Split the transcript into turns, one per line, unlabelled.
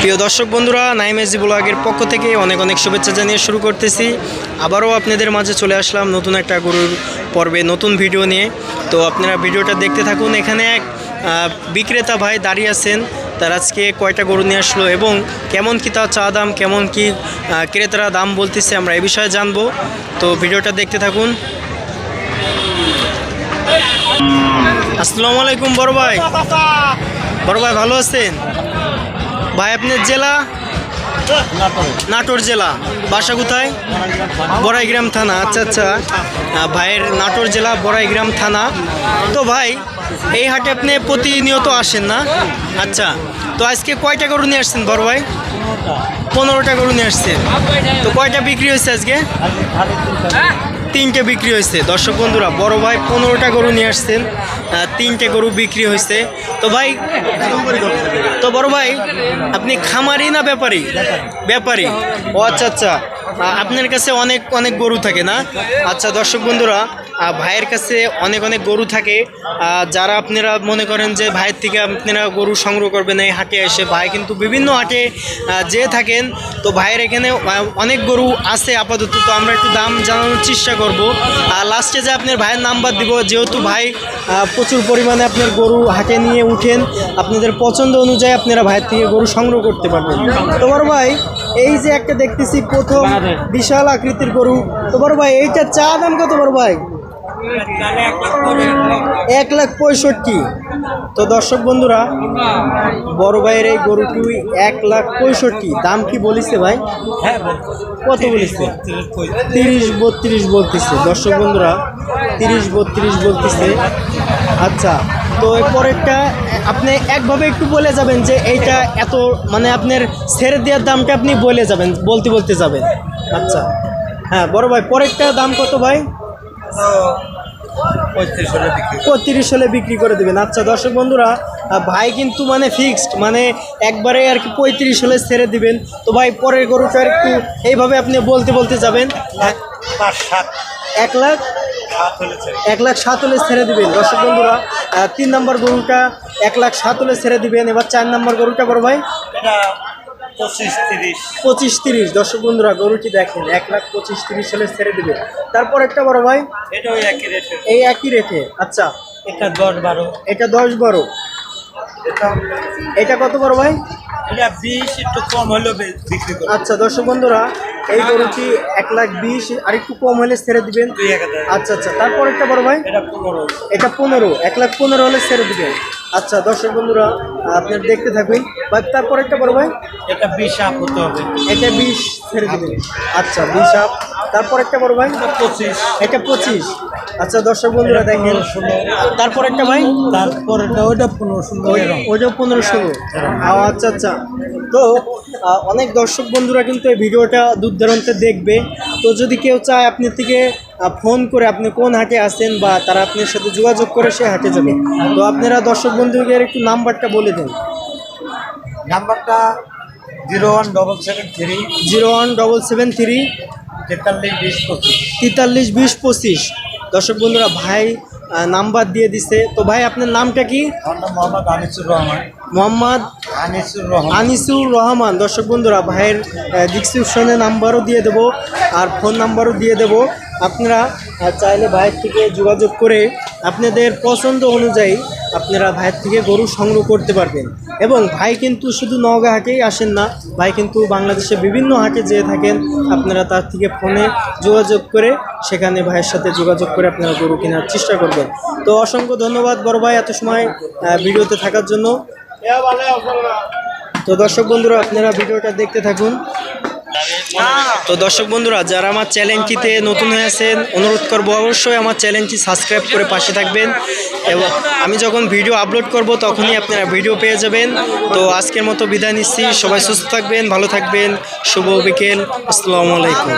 প্রিয় দর্শক বন্ধুরা নাইমেজি ব্লগের পক্ষ থেকে অনেক অনেক শুভেচ্ছা জানিয়ে শুরু করতেছি। আবারও আপনাদের মাঝে চলে আসলাম নতুন একটা গরুর পর্বে নতুন ভিডিও নিয়ে। তো আপনারা ভিডিওটা দেখতে থাকুন। এখানে এক বিক্রেতা ভাই দাঁড়িয়ে আছেন। তার আজকে কয়টা গরু নিয়ে আসলো এবং কেমন কি তার চা দাম, কেমন কি ক্রেতারা দাম বলতেছে আমরা এ বিষয়ে জানব। তো ভিডিওটা দেখতে থাকুন। আসসালামু আলাইকুম বড় ভাই। বড় ভাই ভালো আছেন? ভাই আপনার জেলা? নাটোর জেলা। বাসা কোথায়? বড়াইগ্রাম থানা। আচ্ছা আচ্ছা। ভাইয়ের নাটোর জেলা, বড়াইগ্রাম থানা। তো ভাই, এই হাটে আপনি প্রতিনিয়ত আসেন না? আচ্ছা। তো আজকে কয়টা গরু নিয়ে আসছেন, বড় ভাই? পনেরোটা গরু নিয়ে আসছেন। তো কয়টা বিক্রি হয়েছে আজকে? তিনটে বিক্রি হয়েছে। দর্শক বন্ধুরা, বড় ভাই পনেরোটা গরু নিয়ে আসছেন তিনটে গরু বিক্রি হয়েছে। তো ভাই, তো বড় ভাই, আপনি খামারি না ব্যাপারী? ব্যাপারী। ও আচ্ছা আচ্ছা। আপনার কাছে অনেক অনেক গরু থাকে না? আচ্ছা দর্শক বন্ধুরা ভাইয়ের কাছে অনেক অনেক গরু থাকে। যারা আপনারা মনে করেন যে ভাইয়ের থেকে আপনারা গরু সংগ্রহ করবেন, এই হাটে এসে ভাই কিন্তু বিভিন্ন হাটে যেয়ে থাকেন। তো ভাইয়ের এখানে অনেক গরু আছে আপাতত। তো আমরা একটু দাম জানানোর চেষ্টা করব। আর লাস্টে যে আপনার ভাইয়ের নাম্বার দিব, যেহেতু ভাই প্রচুর পরিমাণে আপনার গরু হাটে নিয়ে উঠেন, আপনাদের পছন্দ অনুযায়ী আপনারা ভাইয়ের থেকে গরু সংগ্রহ করতে পারবেন। তোমার ভাই এই যে একটা দেখতেছি প্রথম বিশাল আকৃতির গরু। তোমার ভাই এইটা চা দাম কত বড় ভাই? এক লাখ পঁয়ষট্টি। তো দর্শক বন্ধুরা বড় ভাইয়ের এই গরুটি এক লাখ পঁয়ষট্টি। দাম কি বলিছে ভাই? কত বলিছে? তিরিশ বত্রিশ বলতেছে। দর্শক বন্ধুরা তিরিশ বত্রিশ বলতেছে। আচ্ছা তো পরেরটা আপনি একভাবে একটু বলে যাবেন যে এইটা এত মানে আপনার ছেড়ে দেওয়ার দামটা আপনি বলে যাবেন বলতে বলতে যাবেন। আচ্ছা। হ্যাঁ বড় ভাই পরেরটা দাম কত ভাই? পঁয়ত্রিশ হলে বিক্রি করে দেবেন। আচ্ছা দর্শক বন্ধুরা ভাই কিন্তু মানে ফিক্সড মানে একবারে আর কি পঁয়ত্রিশ হলে ছেড়ে দিবেন। তো ভাই পরের গরুটার একটু এইভাবে আপনি বলতে বলতে যাবেন। এক লাখ? এক লাখ সাত হলে ছেড়ে দিবেন। দর্শক বন্ধুরা তিন নম্বর গরুটা এক লাখ সাত হলে ছেড়ে দিবেন। এবার চার নম্বর গরুটা বড় ভাই? পঁচিশ তিরিশ। দর্শক বন্ধুরা গরুটি দেখেন এক লাখ পঁচিশ তিরিশ হলে ছেড়ে দিবে। তারপর একটা বড় ভাই? এই একই রেটে। আচ্ছা
এটা দশ বারো।
এটা দশ বারো। এটা কত বড় ভাই?
এটা বিশ একটু কম হলেও বিক্রি
আচ্ছা দর্শক বন্ধুরা এই গরুটি এক লাখ বিশ আর একটু কম হলে ছেড়ে দিবেন। আচ্ছা আচ্ছা তারপর একটা বড় ভাই?
এটা পনেরো।
এটা পনেরো এক লাখ পনেরো হলে ছেড়ে দিবেন। আচ্ছা দর্শক বন্ধুরা আপনার দেখতে থাকবেন বা তারপর একটা বড় ভাই?
এটা বিশ আপ হতে হবে।
এটা বিশ ছেড়ে দিবেন। আচ্ছা বিশ আপ। তারপর একটা বড় ভাই?
পঁচিশ।
এটা পঁচিশ। আচ্ছা দর্শক বন্ধুরা দেখেন। তারপর একটা ভাই?
তারপর ওইটা পনেরো ষোলো
ওইটা পনেরো ষোলো। ও আচ্ছা আচ্ছা। তো অনেক দর্শক বন্ধুরা কিন্তু এই ভিডিওটা দূর দূরান্তে দেখবে। তো যদি কেউ চায় আপনার থেকে ফোন করে আপনি কোন হাটে আসেন বা তারা আপনার সাথে যোগাযোগ করে সে হাটে যাবে। তো আপনারা দর্শক বন্ধুদের একটু নাম্বারটা বলে দেন।
নাম্বারটা zero one double seven three
zero one double seven three
তেতাল্লিশ বিশ পঁচিশ।
তেতাল্লিশ বিশ পঁচিশ। দর্শক বন্ধুরা ভাই নাম্বার দিয়ে দিছে। তো ভাই আপনার নামটা কি?
আমার নাম মোহাম্মদ আনিসুর রহমান।
মোহাম্মদ
আনিসুর রহমান।
দর্শক বন্ধুরা, ভাইয়ের ডিসক্রিপশনে নাম্বারও দিয়ে দেবো আর ফোন নাম্বারও দিয়ে দেবো। আপনারা চাইলে ভাইয়ের থেকে যোগাযোগ করে আপনাদের পছন্দ অনুযায়ী আপনারা ভাইয়ের থেকে গরু সংগ্রহ করতে পারবেন। এবং ভাই কিন্তু শুধু নওগাঁ হাটেই আসেন না, ভাই কিন্তু বাংলাদেশে বিভিন্ন হাটে যেয়ে থাকেন। আপনারা তার থেকে ফোনে যোগাযোগ করে সেখানে ভাইয়ের সাথে যোগাযোগ করে আপনারা গরু কেনার চেষ্টা করবেন। তো অসংখ্য ধন্যবাদ বড় ভাই এত সময় ভিডিওতে থাকার জন্য। তো দর্শক বন্ধুরা, আপনারা ভিডিওটা দেখতে থাকুন। তো দর্শক বন্ধুরা, যারা আমার চ্যানেলটিতে নতুন হয়েছেন অনুরোধ করব অবশ্যই আমার চ্যানেলটি সাবস্ক্রাইব করে পাশে থাকবেন এবং আমি যখন ভিডিও আপলোড করব, তখনই আপনারা ভিডিও পেয়ে যাবেন। তো আজকের মতো বিদায় নিচ্ছি। সবাই সুস্থ থাকবেন, ভালো থাকবেন। শুভ বিকেল। আসসালামু আলাইকুম।